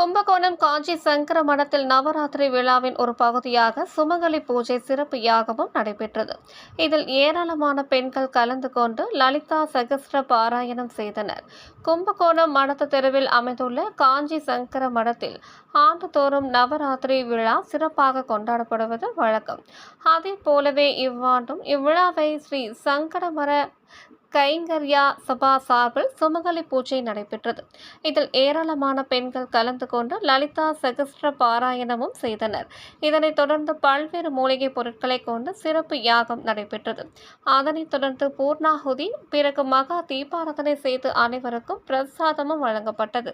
கும்பகோணம் காஞ்சி சங்கர மடத்தில் நவராத்திரி விழாவின் ஒரு பகுதியாக சுமங்கலி பூஜை சிறப்பு யாகமும் நடைபெற்றது. இதில் ஏராளமான பெண்கள் கலந்து கொண்டு லலிதா சகஸ்ர பாராயணம் செய்தனர். கும்பகோணம் மடத்து தெருவில் அமைந்துள்ள காஞ்சி சங்கர மடத்தில் ஆண்டுதோறும் நவராத்திரி விழா சிறப்பாக கொண்டாடப்படுவது வழக்கம். அதே போலவே இவ்வாண்டும் இவ்விழாவை ஸ்ரீ சங்கடமர கைங்கர்யா சபா சார்பில் சுமங்கலி பூஜை நடைபெற்றது. இதில் ஏராளமான பெண்கள் கலந்து கொண்டு லலிதா சகஸ்ர பாராயணமும் செய்தனர். இதனைத் தொடர்ந்து பல்வேறு மூலிகை பொருட்களை கொண்டு சிறப்பு யாகம் நடைபெற்றது. அதனைத் தொடர்ந்து பூர்ணாகுதி பிறகு மகா தீபாராதனை செய்து அனைவருக்கும் பிரசாதமும் வழங்கப்பட்டது.